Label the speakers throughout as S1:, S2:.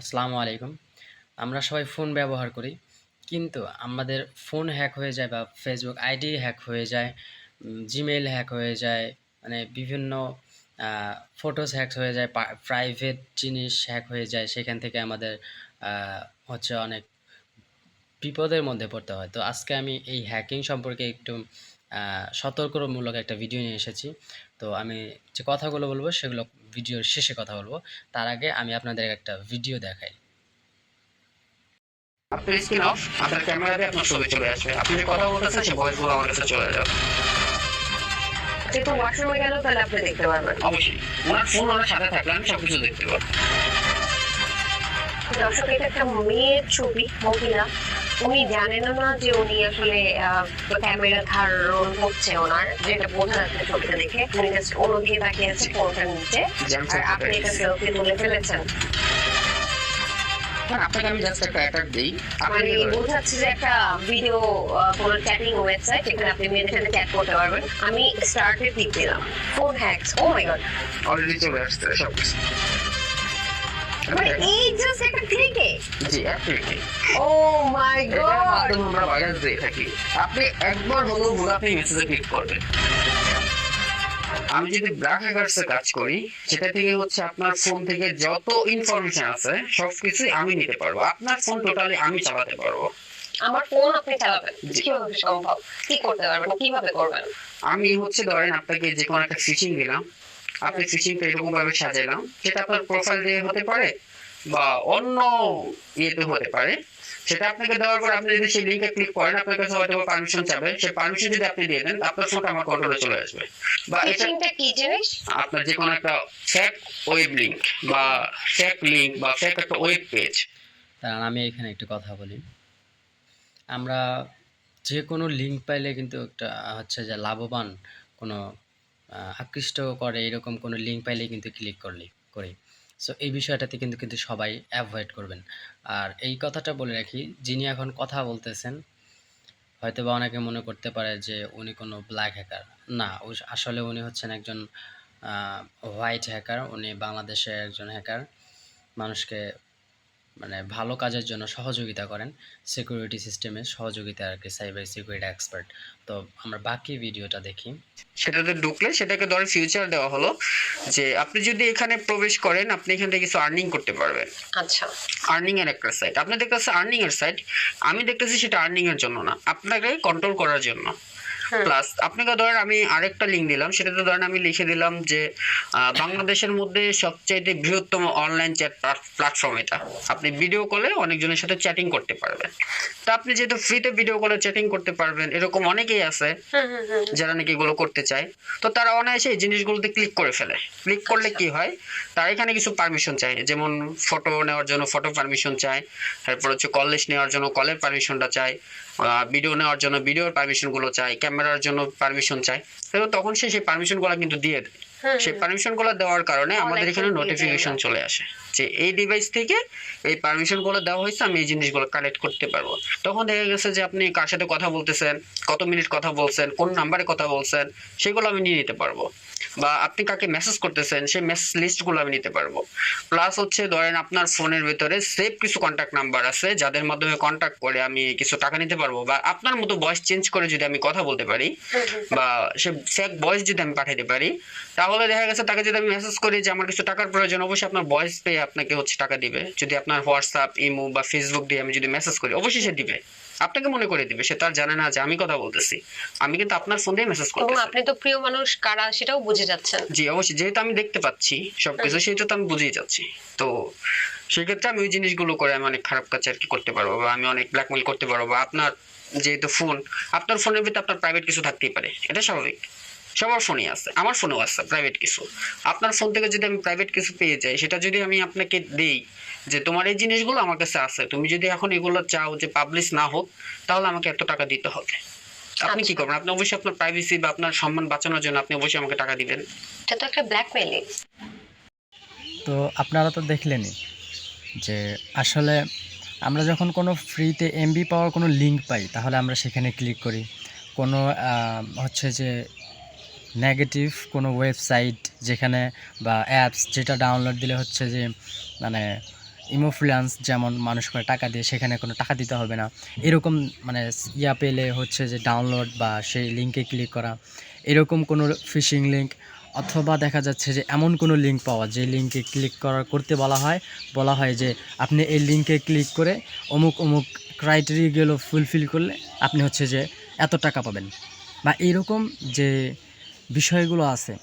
S1: আসসালামু আলাইকুম। আমরা সবাই ফোন ব্যবহার করি, কিন্তু আমাদের ফোন হ্যাক হয়ে যায় বা ফেসবুক আইডি হ্যাক হয়ে যায় জিমেইল হ্যাক হয়ে যায় মানে বিভিন্ন ফটোস হ্যাক হয়ে যায় প্রাইভেট জিনিস হ্যাক হয়ে যায়, সেখান থেকে আমাদের হচ্ছে অনেক বিপদের মধ্যে পড়তে হয়। তো আজকে আমি এই হ্যাকিং সম্পর্কে একটু সতর্কমূলক একটা ভিডিও নিয়ে এসেছি। তো আমি যে কথাগুলো বলব সেগুলো ভিডিওর শেষে কথা বলব। তার আগে আমি আপনাদের একটা ভিডিও দেখাই।
S2: আপনার স্ক্রিন অফ আপনার ক্যামেরা দিয়ে আপনার ছবি চলে আসবে। আপনি যে কথা বলতেছেন সেই ভয়েসগুলো আমার কাছে চলে যাবে।
S3: যেহেতু ওয়াশরুমে গেল তাহলে আপনি দেখতে পারবেন
S2: অবশ্যই। ওনার ফোন ওনার সাথে থাকলে আমি সবকিছু দেখতে পারব।
S3: দর্শক এটা একটা মেয়ের ছবি মহিলা। উনি জানেন না যে উনি আসলে ক্যামেরা ধারণ করছে ওনার যেটা বোঝা যাচ্ছে ছবিটা দেখে। উনি জাস্ট অনুদিকে তাকিয়ে আছে ফোনটার নিচে। আর আপনি এটা সেলফি তুলে ফেলেছেন।
S2: আপনাকে আমি জাস্ট একটা অ্যাটাক দিই।
S3: মানে বোঝাচ্ছে যে একটা ভিডিও কোনো চ্যাটিং ওয়েবসাইট যেখানে আপনি মেয়েদের সাথে চ্যাট করতে পারবেন। আমি স্টার্টে ক্লিক দিলাম। Phone hacks oh my god
S2: already চলে আসছে সবকিছু
S3: মানে এই জাস্ট একটা ক্লিকে
S2: জি অ্যাপ্লিকে
S3: ও মাই গড
S2: আমরা ভাইরাস দিয়ে থাকি। আপনি একবার হলেও ভুল মেসেজে ক্লিক করবেন। আমি যদি ব্ল্যাক হ্যাকার্স কাজ করি সেটা থেকে হচ্ছে আপনার ফোন থেকে যত ইনফরমেশন আছে সবকিছু আমি নিতে পারব। আপনার ফোন টোটালি আমি চালাতে পারব।
S3: আমার ফোন আপনি চালাবেন। কীভাবে সম্ভব? কি করতে পারবেন? কীভাবে করবেন?
S2: আমি হচ্ছে ধরেন আপনাকে যে কোনো একটা ফিশিং দিলাম। আপনি ফিশিংটা এরকম ভাবে সাজাইলাম সেটা আপনার প্রোফাইল দিয়ে হতে পারে বা অন্য ইয়েতে হতে পারে। সেটা আপনাকে দেওয়ার পর আপনি যদি সেই লিঙ্কে ক্লিক করেন আপনার কাছে হয়তো পারমিশন চাবে সেই পারমিশন যদি আপনি দিয়ে দেন আপনার ফোনটা আমার কন্ট্রোলে চলে আসবে। বা এটা
S3: কি জিনিস?
S2: আপনার যে কোনো একটা ফেক ওয়েব লিঙ্ক বা ফেক লিঙ্ক বা ফেক একটা ওয়েব পেজ
S1: কারণ আমি এখানে একটু কথা বলি। আমরা যে কোনো লিঙ্ক পাইলে কিন্তু একটা হচ্ছে যে লাভবান কোনো আকৃষ্ট করে এরকম কোনো লিঙ্ক পাইলে কিন্তু ক্লিক করলি, করি। সো এই বিষয়টাতে কিন্তু কিন্তু সবাই অ্যাভয়েড করবেন। আর এই কথাটা বলে রাখি, যিনি এখন কথা বলতেছেন হয়তো বা অনেকে মনে করতে পারে যে উনি কোনো ব্ল্যাক হ্যাকার না আসলে উনি হচ্ছেন একজন হোয়াইট হ্যাকার উনি বাংলাদেশের একজন হ্যাকার মানুষকে মানে ভালো কাজের জন্য সহযোগিতা করেন সিকিউরিটি সিস্টেমে সহযোগিতা আর কি সাইবার সিকিউরিটি এক্সপার্ট তো আমরা বাকি ভিডিওটা দেখি।
S2: সেটাতে ঢুকলে সেটাকে ধরে ফিউচার দেওয়া হলো যে আপনি যদি এখানে প্রবেশ করেন আপনি এখান থেকে কিছু আর্নিং করতে পারবেন।
S3: আচ্ছা।
S2: আর্নিং এর একটা সাইট আপনি দেখতেছেন আর্নিং এর সাইট আমি দেখতেছি সেটা আর্নিং এর জন্য না আপনাকে কন্ট্রোল করার জন্য। প্লাস আপনাকে ধরেন আমি আরেকটা লিঙ্ক দিলাম সেটাতে ধরেন আমি লিখে দিলাম যে বাংলাদেশের মধ্যে সবচাইতে বৃহত্তম অনলাইন চ্যাট প্ল্যাটফর্ম এটা। আপনি ভিডিও কলে অনেকজনের সাথে চ্যাটিং করতে পারবেন। তা আপনি যেহেতু ফ্রিতে ভিডিও কলে চ্যাটিং করতে পারবেন এরকম অনেকেই আছে যারা নাকি এগুলো করতে চায়। তো তারা অনায়াসে এই জিনিসগুলোতে ক্লিক করে ফেলে। ক্লিক করলে কি হয়? তারা এখানে কিছু পারমিশন চায়। যেমন ফটো নেওয়ার জন্য ফটো পারমিশন চায় তারপর হচ্ছে কল লিস্ট নেওয়ার জন্য কলের পারমিশনটা চায় ভিডিও নেওয়ার জন্য ভিডিওর পারমিশনগুলো চায় ক্যামেরার জন্য পারমিশন চায়। তো তখন সে সেই পারমিশনগুলো কিন্তু দিয়ে দেয়। সেই। পারমিশনগুলো দেওয়ার কারণে আমাদের এখানে নোটিফিকেশন চলে আসে যে এই ডিভাইস থেকে এই পারমিশনগুলো দেওয়া হয়েছে আমি এই জিনিসগুলো কালেক্ট করতে পারব। তখন দেখা গেছে যে আপনি কার সাথে কথা বলতেছেন কত মিনিট কথা বলছেন কোন নাম্বারে কথা বলছেন সেগুলো আমি নিয়ে নিতে পারব। বা আপনি কাকে মেসেজ করতেছেন সেই মেসেজ লিস্টগুলো আমি নিতে পারব। প্লাস হচ্ছে ধরেন আপনার ফোনের ভিতরে সেভ কিছু কন্ট্যাক্ট নাম্বার আছে যাদের মাধ্যমে কন্ট্যাক্ট করে আমি কিছু টাকা নিতে পারব। বা আপনার মতো ভয়েস চেঞ্জ করে যদি আমি কথা বলতে পারি। বা সে ফেক ভয়েস যদি আমি পাঠাইতে পারি তাহলে দেখা গেছে তাকে যদি আমি মেসেজ করি যে আমার কিছু টাকার প্রয়োজন অবশ্যই আপনার ভয়েস পেয়ে আপনাকে হচ্ছে টাকা দিবে। যদি আপনার হোয়াটসঅ্যাপ ইমো বা ফেসবুক দিয়ে আমি যদি মেসেজ করি অবশ্যই সে দিবে। আপনাকে মনে করে দিবে সে তার জানে না যে আমি কথা বলতেছি। আমি কিন্তু আপনার ফোন দিয়ে মেসেজ করতেছি।
S3: আপনি তো প্রিয় মানুষ কারা সেটাও বুঝে যাচ্ছেন।
S2: জি অবশ্যই যেহেতু আমি দেখতে পাচ্ছি সবকিছু সেহেতু তো আমি বুঝেই যাচ্ছি। তো সেক্ষেত্রে আমি ওই জিনিসগুলো করে আমি অনেক খারাপ কাজ আর কি করতে পারব বা আমি অনেক ব্ল্যাকমেল করতে পারব বা আপনার যেহেতু ফোন আপনার ফোনের ভিতরে আপনার প্রাইভেট কিছু থাকতেই পারে এটা স্বাভাবিক। সবার ফোনই আছে। আমার ফোনেও আছে প্রাইভেট কিছু। আপনার ফোন থেকে যদি আমি প্রাইভেট কিছু পেয়ে যাই সেটা যদি আমি আপনাকে দেই যে তোমার এই জিনিসগুলো আমার কাছে আছে তুমি যদি এখন এগুলো চাও যে পাবলিশ না হোক তাহলে আমাকে এত টাকা দিতে হবে। আপনি কি
S3: আচ্ছা।
S2: করবেন? আপনি অবশ্যই আপনার প্রাইভেসি বা আপনার সম্মান বাঁচানোর জন্য আপনি অবশ্যই আমাকে টাকা দিবেন।
S3: এটা তো একটা ব্ল্যাকমেইলিং
S4: তো আপনারা তো দেখলেনই যে আসলে আমরা যখন কোনো ফ্রিতে এমবি পাওয়ার কোনো লিঙ্ক পাই তাহলে আমরা সেখানে ক্লিক করি। কোনো আহ, হচ্ছে যে নেগেটিভ কোনো ওয়েবসাইট যেখানে বা অ্যাপস যেটা ডাউনলোড দিলে হচ্ছে যে মানে ইমোফ্লুয়েন্স যেমন মানুষ করে টাকা দিয়ে সেখানে কোনো টাকা দিতে হবে না। এরকম মানে ইয়া পেলে হচ্ছে যে ডাউনলোড বা সেই লিঙ্কে ক্লিক করা। এরকম কোনো ফিশিং লিঙ্ক অথবা দেখা যাচ্ছে যে এমন কোনো লিঙ্ক পাওয়া যে লিঙ্কে ক্লিক করার করতে বলা হয় বলা হয় যে আপনি এই লিঙ্কে ক্লিক করে অমুক অমুক ক্রাইটেরিয়াগুলো ফুলফিল করলে আপনি হচ্ছে যে এত টাকা পাবেন। বা এরকম যে বিষয়গুলো আছে,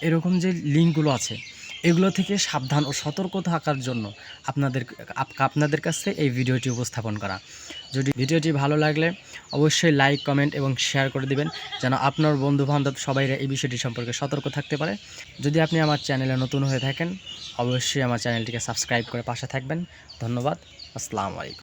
S4: এরকম যে লিঙ্কগুলো আছে, এগুলো থেকে সাবধান ও সতর্ক থাকার জন্য আপনাদের আপ- আপনাদের কাছে এই ভিডিওটি উপস্থাপন করা। যদি ভিডিওটি ভালো লাগলে অবশ্যই লাইক, কমেন্ট এবং শেয়ার করে দিবেন, যেন আপনার বন্ধু বান্ধব সবাই এই বিষয়টি সম্পর্কে সতর্ক থাকতে পারে। যদি আপনি আমার চ্যানেলে নতুন হয়ে থাকেন, অবশ্যই আমার চ্যানেলটিকে সাবস্ক্রাইব করে পাশে থাকবেন। ধন্যবাদ। আসসালামু আলাইকুম।